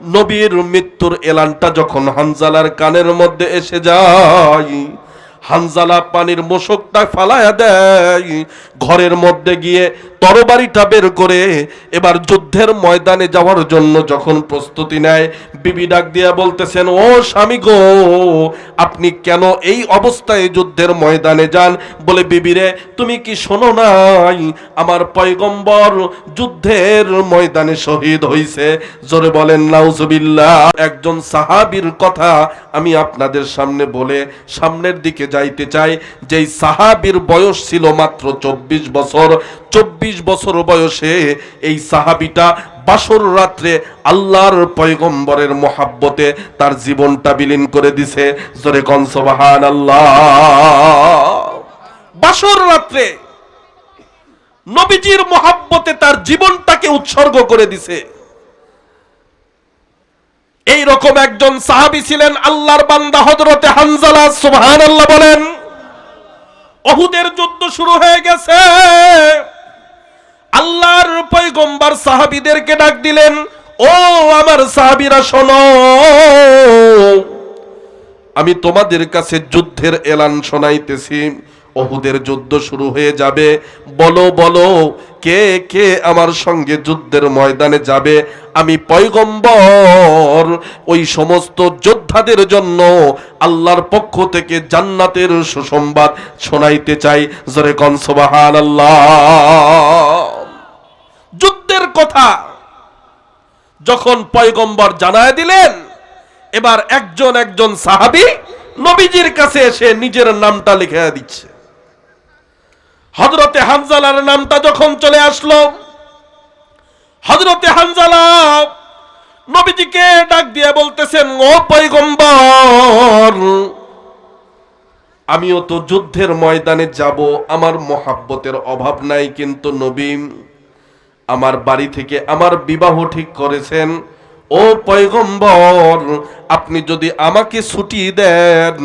নবীর মৃত্যুর এলানটা যখন হানজালার কানের মধ্যে এসে যায়, হানজালা পানির মোশকটা ফালায়া দেয়, ঘরের মধ্যে গিয়ে তরবারিটা বের করে এবার যুদ্ধের ময়দানে যাওয়ার জন্য যখন প্রস্তুতি নেয়, বিবি ডাক দিয়া বলতেছেন, ও স্বামী গো, আপনি কেন এই অবস্থায় যুদ্ধের ময়দানে যান? বলে বিবিরে তুমি কি শোনো নাই? আমার পয়গম্বর যুদ্ধের ময়দানে শহীদ হইছে। জোরে বলেন, নাউজুবিল্লাহ। একজন সাহাবীর কথা আমি আপনাদের সামনে বলে সামনের দিকে যাইতে চাই। যেই সাহাবীর বয়স ছিল মাত্র চব্বিশ বছর, চব্বিশ বছর বয়সে এই সাহাবিটা বাসর রাত্রে আল্লাহর পয়গম্বরের মহাব্বতে তার জীবনটা বিলীন করে দিছে। জোরে কনসবাহান আল্লাহ বাসর রাত্রে নবীজির মহাব্বতে তার জীবনটাকে উৎসর্গ করে দিছে। এই রকম একজন সাহাবী ছিলেন আল্লাহর বান্দা হযরতে হানজালা, সুবহানাল্লাহ বলেন। অহুদের যুদ্ধ শুরু হয়ে গেছে। পয়গম্বর সাহাবীদেরকে ডাক দিলেন, ও আমার সাহাবীরা, শোনো। আমি তোমাদের কাছে যুদ্ধের এলান শোনাইতেছি। অহুদের যুদ্ধ শুরু হয়ে যাবে। বলো বলো, কে কে আমার সঙ্গে যুদ্ধের ময়দানে যাবে? আমি পয়গম্বর। ওই সমস্ত যোদ্ধাদের জন্য আল্লাহর পক্ষ থেকে জান্নাতের সুসংবাদ শোনাইতে চাই। জোরে কনসবাহান আল্লাহ কথা। যখন পয়গম্বর জানায় দিলেন, এবার একজন একজন সাহাবী নবীজির কাছে এসে নিজের নামটা লিখে দিচ্ছে। হজরতে হানজালার নামটা যখন চলে আসলো হজরতে হানজালা নবীজিকে ডাক দিয়ে বলতেছেন, ও পয়গম্বর, আমিও তো যুদ্ধের ময়দানে যাব, আমার মহাব্বতের অভাব নাই কিন্তু নবী আমার বাড়ি থেকে আমার বিবাহ ঠিক করেছেন। ও পয়গম্বর, আপনি যদি আমাকে ছুটি দেন,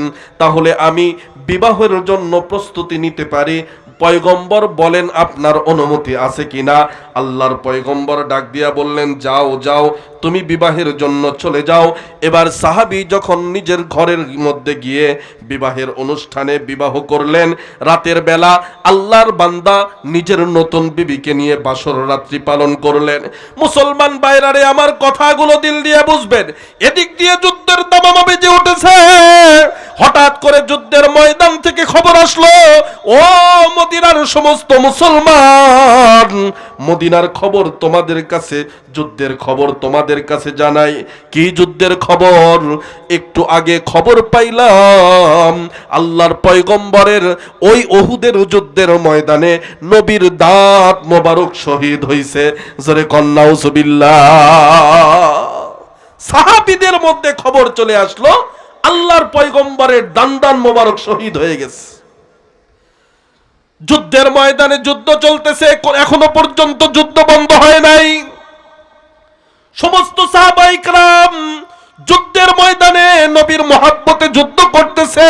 তাহলে আমি বিবাহের জন্য প্রস্তুতি নিতে পারি। পয়গম্বর বলেন, আপনার অনুমতি আছে কিনা? আল্লাহর পয়গম্বর ডাক দিয়া বললেন, যাও যাও, তুমি বিবাহের জন্য চলে যাও। এবার সাহাবী যখন নিজের ঘরের মধ্যে গিয়ে বিবাহের অনুষ্ঠানে বিবাহ করলেন, রাতের বেলা আল্লাহর বান্দা নিজের নতুন বিবিকে নিয়ে বাসর রাত্রি পালন করলেন। মুসলমান বাইরারে আমার কথাগুলো দিল দিয়ে বুঝবেন। এদিক দিয়ে যুদ্ধের দামামা বেজে উঠেছে। হঠাৎ করে যুদ্ধের ময়দান থেকে খবর আসলো, ও মদিনার সমস্ত মুসলমান। মদিনার খবর তোমাদের কাছে, যুদ্ধের খবর তোমাদের কাছে জানাই। কি যুদ্ধের খবর? একটু আগে খবর পাইলাম, আল্লাহর পয়গম্বরের ওই ওহুদের যুদ্ধের ময়দানে নবীর দাঁত মোবারক শহীদ হইছে। জোরে কন্যাউজবিল্লাহ সাহাবিদের মধ্যে খবর চলে আসলো, আল্লাহর পয়গম্বরের দান দান মোবারক শহীদ হয়ে গেছে। যুদ্ধের ময়দানে যুদ্ধ চলতেছে, এখনও পর্যন্ত যুদ্ধ বন্ধ হয় নাই। সমস্ত সাহাবাইকরাম যুদ্ধের ময়দানে নবীর মহাব্বতে যুদ্ধ করতেছে।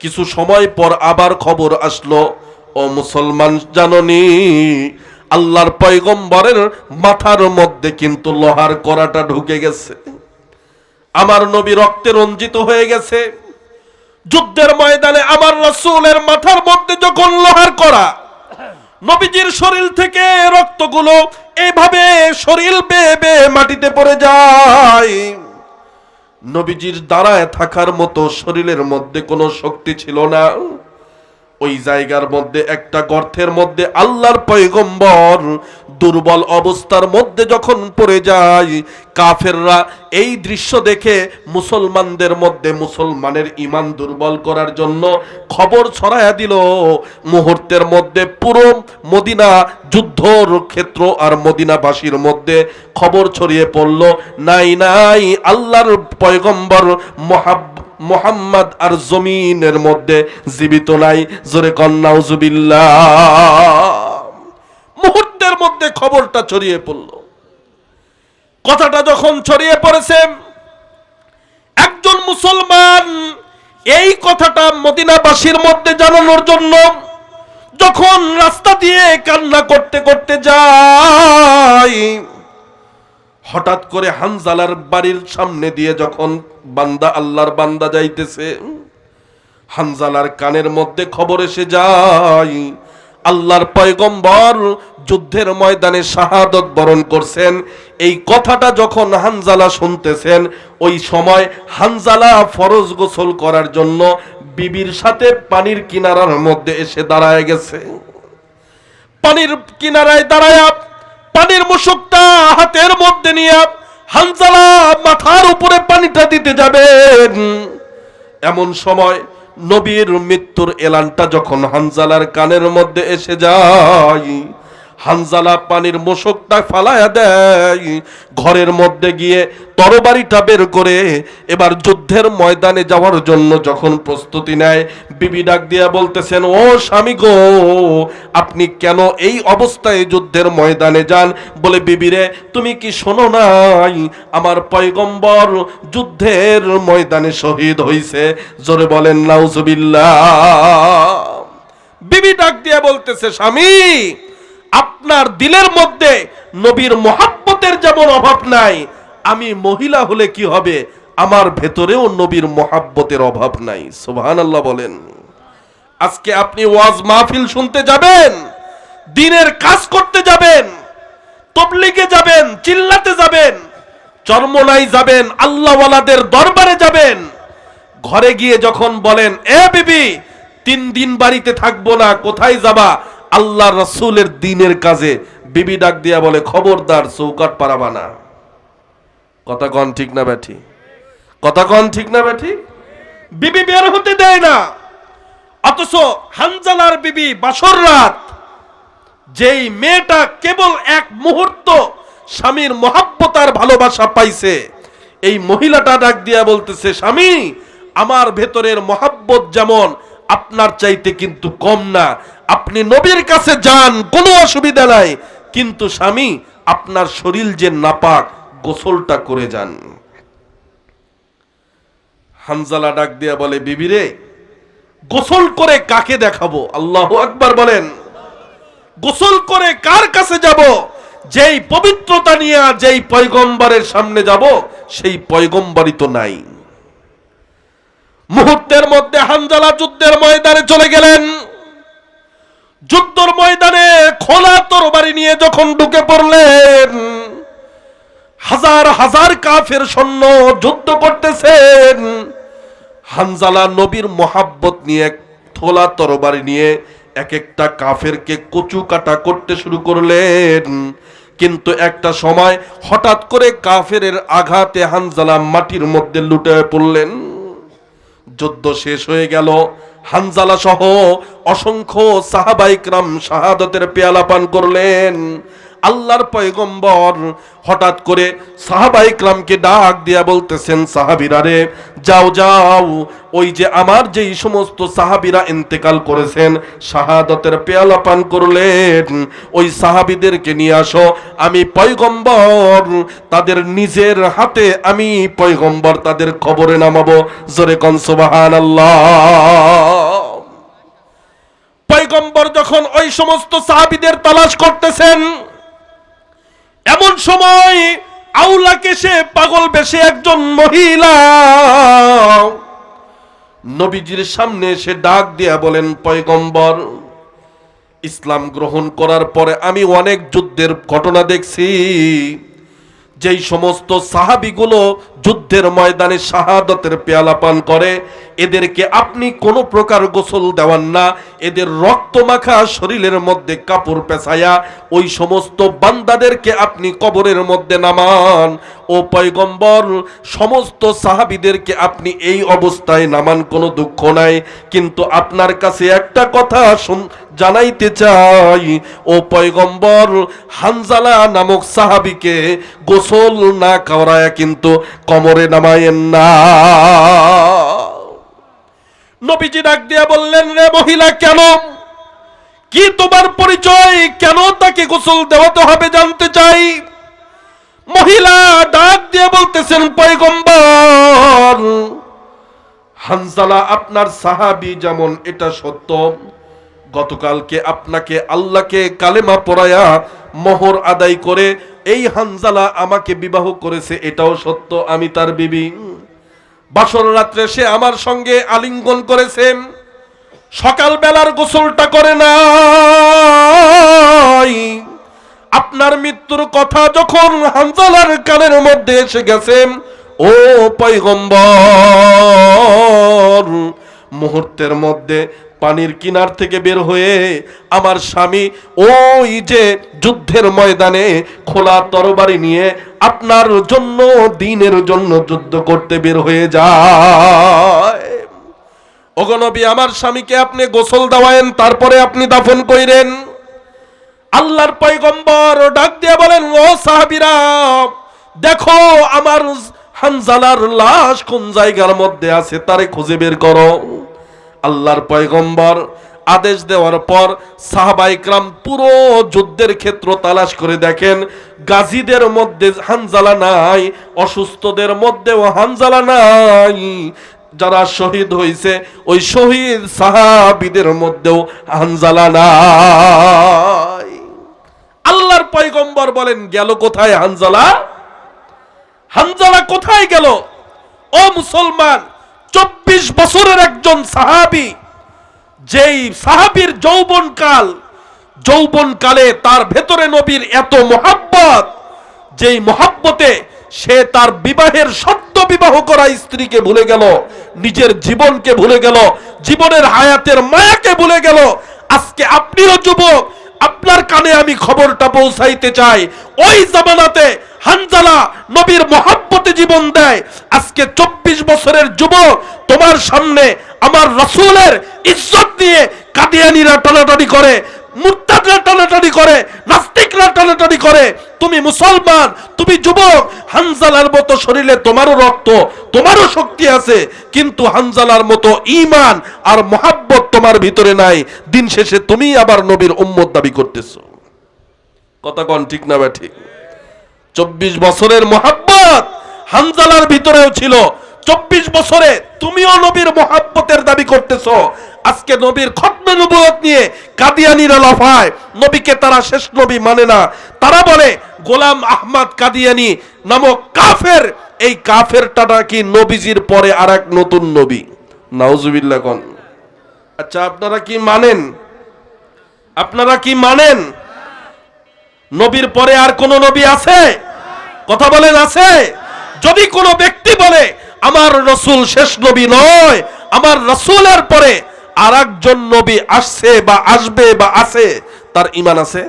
কিছু সময় পর আবার খবর আসলো, ও মুসলমান জাননি, আল্লাহর পয়গম্বরের মাথার মধ্যে কিন্তু লোহার করাটা ঢুকে গেছে। আমার নবী রক্তে রঞ্জিত হয়ে গেছে। যুদ্ধের ময়দানে আমার রসুলের মাথার মধ্যে যখন লোহার করা নবীজির শরীর থেকে রক্তগুলো এইভাবে শরীর বেয়ে মাটিতে পড়ে যায়। নবীজির দাঁড়ায় থাকার মতো শরীরের মধ্যে কোনো শক্তি ছিল না। ওই জায়গার মধ্যে, একটা গর্তের মধ্যে আল্লাহর পয়গম্বর দুর্বল অবস্থার মধ্যে যখন পড়ে যায়, কাফেররা এই দৃশ্য দেখে মুসলমানদের মধ্যে মুসলমানের ইমান দুর্বল করার জন্য খবর ছড়ায়া দিল। মুহূর্তের মধ্যে পুরো মদিনা যুদ্ধর ক্ষেত্র আর মদিনাবাসীর মধ্যে খবর ছড়িয়ে পড়ল। নাই নাই, আল্লাহর পয়গম্বর মহাব্ব মোহাম্মদ আর জমিনের মধ্যে জীবিত নাই। জোরে কন্যাউজুবিল্লাহ মুহূর্তের মধ্যে খবরটা ছড়িয়ে পড়ল। কথাটা যখন ছড়িয়ে পড়েছে, একজন মুসলমান এই কথাটা মদিনাবাসীর মধ্যে জানানোর জন্য যখন রাস্তা দিয়ে কান্না করতে করতে যায় হঠাৎ করে হানজালার বাড়ির সামনে দিয়ে যখন বান্দা আল্লাহর বান্দা যাইতেছে, হানজালার কানের মধ্যে খবর এসে যায়, আল্লাহর পয়গম্বর যুদ্ধের ময়দানে শাহাদত বরণ করছেন। এই কথাটা যখন হানজালা শুনতেছেন, ওই সময় হানজালা ফরজ গোসল করার জন্য বিবির সাথে পানির কিনারার মধ্যে এসে দাঁড়ায় গেছে। পানির কিনারায় দাঁড়ায় পানির মুসুকটা হাতের মধ্যে নিয়ে হানজালা মাথার উপরে পানিটা দিতে যাবেন। এমন সময় নবীর মৃত্যুর এলানটা যখন হানজালার কানের মধ্যে এসে যায় হানজালা পানির মোশকটা ফালায়া দেয়। ঘরের মধ্যে গিয়ে তরবারিটা বের করে এবার যুদ্ধের ময়দানে যাওয়ার জন্য যখন প্রস্তুতি নেয়, বিবি ডাক দিয়া বলতেছেন, ও স্বামী গো, আপনি কেন এই অবস্থায় যুদ্ধের ময়দানে যান? বলে বিবিরে তুমি কি শোনো নাই? আমার পয়গম্বর যুদ্ধের ময়দানে শহীদ হইছে। জোরে বলেন, নাউজুবিল্লাহ। বিবি ডাক দিয়া বলতেছে, স্বামী আপনার দিলের মধ্যে নবীর মহাব্বতের যেমন অভাব নাই, আমি মহিলা হলে কি হবে? আমার ভেতরেও নবীর মহাব্বতের অভাব নাই। সুবহান আল্লাহ বলেন। আজকে আপনি ওয়াজ মাহফিল শুনতে যাবেন, দিনের কাজ করতে যাবেন, তবলিগে যাবেন, চিল্লাতে যাবেন চরমনাই যাবেন, আল্লাহওয়ালাদের দরবারে যাবেন, ঘরে গিয়ে যখন বলেন, এ বিবি, তিন দিন বাড়িতে থাকব না, কোথায় যাবা? আল্লাহ রসুলের দিনের কাজে বিবি ডাক দিয়া বলে, খবরদার চৌকাট পারাবা না কথা কন ঠিক না, ব্যাঠি? কথা কন ঠিক না, ব্যাঠি? বিবি বের হতে দেয় না। অথচ হানজালার বিবি বাসর রাত, যেই মেয়েটা কেবল এক মুহূর্ত স্বামীর মহাব্বত আর ভালোবাসা পাইছে, এই মহিলাটা ডাক দিয়া বলতেছে, স্বামী, আমার ভেতরের মহাব্বত যেমন আপনার চাইতে কিন্তু কম না। আপনি নবীর কাছে যান, কোনো অসুবিধা নাই। কিন্তু স্বামী, আপনার শরীর যে নাপাক, গোসলটা করে যান। হানজালা ডাক দিয়া বলে বিবিরে গোসল করে কাকে দেখাবো? আল্লাহ আকবার বলেন, গোসল করে কার কাছে যাব? যেই পবিত্রতা নিয়ে যেই পয়গম্বরের সামনে যাব, সেই পয়গম্বরই তো নাই। মুহূর্তের মধ্যে হানজালা যুদ্ধের ময়দানে চলে গেলেন। যুদ্ধর ময়দানে খোলা তরবারি নিয়ে যখন ঢুকে পড়লেন, হাজার হাজার কাফের সৈন্য যুদ্ধ করতেছেন। হানজালা নবীর মোহাব্বত নিয়ে থোলা তরবারি নিয়ে এক একটা কাফেরকে কচু কাটা করতে শুরু করলেন। কিন্তু একটা সময় হঠাৎ করে কাফেরের আঘাতে হানজালা মাটির মধ্যে লুটে পড়লেন। যুদ্ধ শেষ হয়ে গেল। হানজালা সহ অসংখ্য সাহাবাইকরাম শাহাদতের পেয়ালা পান করলেন। আল্লাহর পয়গম্বর হঠাৎ করে সাহাবাইকরামকে ডাক দিয়া বলতেছেন, সাহাবিরা রে, যাও যাও। ওই যে আমার যেই সমস্ত সাহাবিরা ইন্তেকাল করেছেন, শাহাদতের পেয়ালা পান করলেন। ওই সাহাবিদেরকে নিয়ে আসো, আমি পয়গম্বর, তাদের নিজের হাতে আমি পয়গম্বর, তাদের খবরে নামাবো। জোরে কনসবাহান আল্লাহ পয়গম্বর যখন ওই সমস্ত সাহাবিদের তালাশ করতেছেন এমন সময় আউলাকে সে পাগল বেশে একজন মহিলা। নবীজির সামনে এসে ডাক দিয়া বলেন, পয়গম্বর, ইসলাম গ্রহণ করার পরে আমি অনেক যুদ্ধের ঘটনা দেখছি। যেই সমস্ত সাহাবিগুলো যুদ্ধের ময়দানে শাহাদতের পেয়ালা পান করে, এদেরকে আপনি কোনো প্রকার গোসল দেওয়ান না। এদের রক্ত মাখা শরীরের মধ্যে কাপড় পেছায়া ওই সমস্ত বান্দাদেরকে আপনি কবরের মধ্যে নামান। ও পয়গম্বর, সমস্ত সাহাবিদেরকে আপনি এই অবস্থায় নামান, কোনো দুঃখ নাই। কিন্তু আপনার কাছে একটা কথা জানাইতে চাই, ও পয়গম্বর, হানজালা নামক সাহাবিকে গোসল না করায় কিন্তু কমরে নামায়েন না। নবীজি ডাক দিয়া বললেন, রে মহিলা, কেন? কি তোমার পরিচয়? কেন তাকে গোসল দেওয়াতে হবে জানতে চাই? মহিলা ডাক দিয়ে বলতেছেন, পয়গম্বর, হানজালা আপনার সাহাবি যেমন, এটা সত্য। গতকালকে আপনাকে আল্লাহকে কালেমা পড়ায়া মোহর আদায় করে এই হানজালা আমাকে বিবাহ করেছে, এটাও সত্য, আমি তার বিবি। বাসর রাত্রে সে আমার সঙ্গে আলিঙ্গন করেছেন সকাল বেলার গোসলটা করে নাই। আপনার মৃত্যুর কথা যখন হানজালার কানের মধ্যে এসে গেছেন ও পয়গম্বর, মুহূর্তের মধ্যে পানির কিনার থেকে বের হয়ে আমার স্বামী ওই যে যুদ্ধের ময়দানে খোলা তরবারি নিয়ে আপনার জন্য, দিনের জন্য যুদ্ধ করতে বের হয়ে যায়। ওগনবী আমার স্বামীকে আপনি গোসল দেওয়ায়েন, তারপরে আপনি দাফন কইরেন। আল্লাহর পয়গম্বর ডাক দিয়ে বলেন, ও সাহাবিরা, দেখো আমার হানজালার লাশ কোন জায়গার মধ্যে আছে, তারে খুঁজে বের করো। আল্লাহর পয়গম্বর আদেশ দেওয়ার পর সাহাবাইকরাম পুরো যুদ্ধের ক্ষেত্র তালাশ করে দেখেন। গাজীদের মধ্যে হানজালা নাই, অসুস্থদের মধ্যেও হানজালা নাই। যারা শহীদ হয়েছে ওই শহীদ সাহাবিদের মধ্যেও হানজালা নাই। আল্লাহর পয়গম্বর বলেন, গেল কোথায় হানজালা? হানজালা কোথায় গেল? ও মুসলমান চব্বিশ বছরের একজন সাহাবি, যেই সাহাবির যৌবনকাল, যৌবনকালে তার ভেতরে নবীর এত মোহাব্বত, যেই মোহাব্বতে সে তার বিবাহের সত্য বিবাহ করা স্ত্রীকে ভুলে গেল, নিজের জীবনকে ভুলে গেল, জীবনের হায়াতের মায়াকে ভুলে গেল। আজকে আপনিও যুবক, আপনার কানে আমি খবরটা পৌঁছাইতে চাই। ওই জামানাতে হানজালা নবীর মহাব্বতে জীবন দেয়। আজকে চব্বিশ বছরের যুবক তোমার সামনে আমার রসুলের ইজ্জত নিয়ে কাদিয়ানিরা টানাটানি করে, মুরতাদরা টানাটানি করে, নাস্তিকরা টানাটানি করে। তুমি মুসলমান, তুমি যুবক, হানজালার মতো শরীরে তোমারও রক্ত, তোমারও শক্তি আছে, কিন্তু হানজালার মতো ইমান আর মহাব্বত তোমার ভিতরে নাই। দিন শেষে তুমি আবার নবীর উম্মত দাবি করতেছো। কথা কন ঠিক না বা ঠিক? চব্বিশ বছরের মহাব্বত হানজালার ভিতরেও ছিল। চব্বিশ বছরে তুমিও নবীর মহাব্বতের দাবি করতেছ। আজকে নবীর খতমে নবুয়ত নিয়ে কাদিয়ানিরা লফায় নবীকে তারা শেষ নবী মানে না। তারা বলে, গোলাম আহমদ কাদিয়ানি নামক কাফের। এই কাফেরটা নাকি নবীজির পরে আর এক নতুন নবী। নাউজুবিল্লাহ কন। আচ্ছা আপনারা কি মানেন? আপনারা কি মানেন? নবীর পরে আর কোন নবী আছে? কথা বলেন আছে? যদি কোনো ব্যক্তি বলে, আমার রসুল শেষ নবী নয়, আমার রসুলের পরে আর একজন নবী আসছে বা আসবে বা আছে, তার ইমান আছে?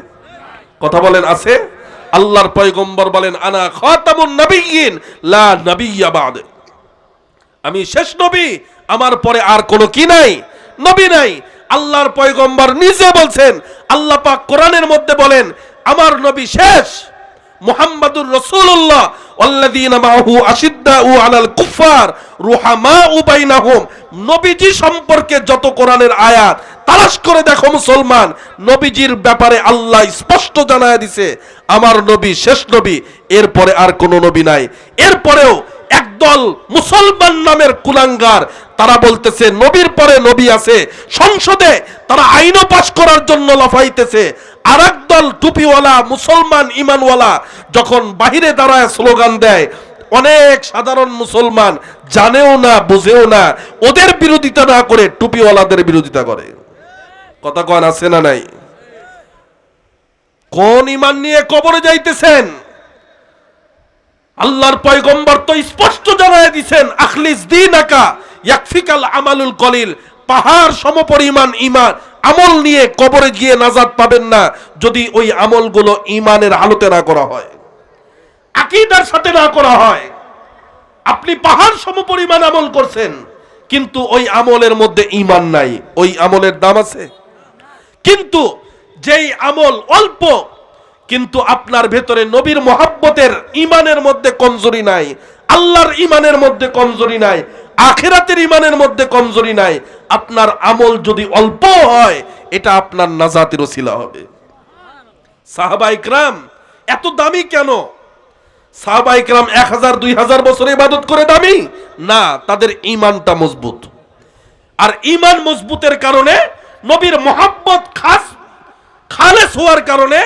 কথা বলেন আছে? আল্লাহর পয়গম্বর বলেন, আনা খাতামুন নবিয়্যিন, লা নাবিয়্যা বাদ। আমি শেষ নবী, আমার পরে আর কোনো কি নাই? নবী নাই। আল্লাহর পয়গম্বর নিজে বলছেন, আল্লাহ পাক কোরআনের মধ্যে বলেন, আমার নবী শেষ মুহাম্মাদুর রাসূলুল্লাহ ওয়াল্লাযীনা মাআহু আশিদ্দাউ আলাল কুফার রুহামাউ বাইনাহুম। নবীজি সম্পর্কে যত কোরআনের আয়াত, তালাশ করে দেখো মুসলমান, নবীজির ব্যাপারে আল্লাহ স্পষ্ট জানায় দিছে, আমার নবী শেষ নবী, এরপরে আর কোনো নবী নাই। এরপরেও একদল মুসলমান নামের কুলাঙ্গার, তারা বলতেছে, নবীর পরে নবী আছে, সংসদে তারা আইনও পাশ করার জন্য লাফাইতেছে আর দল টুপিওয়ালা, মুসলমান ইমানওয়ালা যখন বাহিরে দাঁড়ায় স্লোগান দেয়, অনেক সাধারণ মুসলমান জানেও না, বুঝেও না, ওদের বিরোধিতা না করে টুপিওয়ালাদের বিরোধিতা করে। কথা কন, আছে না নাই? কোন ইমান নিয়ে কবরে যাইতেছেন? আল্লাহর পয়গম্বর তো স্পষ্ট জানায় দিছেন, আখলিস দিন আকা ইয়াকফিকাল আমালুল কলিল পাহাড় সমপরিমাণ ইমান আমল নিয়ে কবরে গিয়ে নাজাদ পাবেন না যদি ওই আমলগুলো ইমানের আলোতে না করা হয়। আকীদার সাথে না করা হয়। আপনি পাহাড় সমপরিমাণ আমল করছেন, কিন্তু ওই আমলের মধ্যে ইমান নাই। ওই আমলের দাম আছে। কিন্তু যেই আমল অল্প, কিন্তু আপনার ভেতরে নবীর মহাব্বতের ইমানের মধ্যে কমজোরি নাই, আল্লাহর ইমানের মধ্যে কমজোরি নাই আখেরাতের ইমানের মধ্যে কমজোরি নাই। আপনার আমল যদি অল্প হয়, এটা আপনার নাজাতের ওসিলা হবে। সাহাবা এত দামি কেন? সাহাবা এক হাজার, দুই হাজার বছর ইবাদত করে দামি? না, তাদের ইমানটা মজবুত। আর ইমান মজবুতের কারণে নবীর মহাব্বত খাস, খালেস হওয়ার কারণে,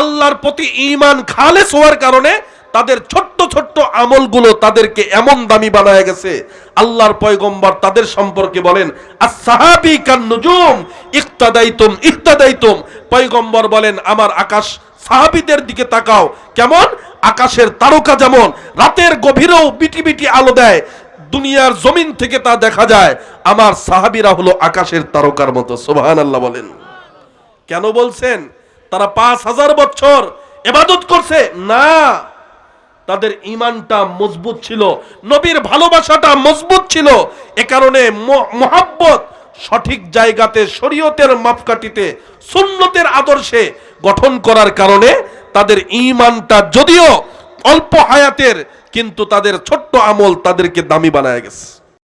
আল্লাহর প্রতি ঈমান খালেস হওয়ার কারণে তাদের ছোট্ট ছোট্ট আমলগুলো তাদেরকে এমন দামি বানায় গেছে। আল্লাহর পয়গম্বর তাদের সম্পর্কে বলেন as-sahabi কান নুজুম ইক্তাদাইতুম ইক্তাদাইতুম। পয়গম্বর বলেন, আমার আকাশ সাহাবিদের দিকে তাকাও। কেমন? আকাশের তারকা যেমন, রাতের গভীরেও বিটি বিটি আলো দেয়, দুনিয়ার জমিন থেকে তা দেখা যায়। আমার সাহাবীরা হলো আকাশের তারকার মতো। সুবহানাল্লাহ বলেন। কেন বলছেন? তারা পাঁচ হাজার বছর এবাদত করছে? না। তাদের ইমানটা মজবুত ছিল, নবীর ভালোবাসাটা মজবুত ছিল। এ কারণে মোহাব্বত সঠিক জায়গাতে, শরীয়তের মাপকাঠিতে, সুন্নতের আদর্শে গঠন করার কারণে তাদের ইমানটা যদিও অল্প হায়াতের, কিন্তু তাদের ছোট্ট আমল তাদেরকে দামি বানায় গেছে।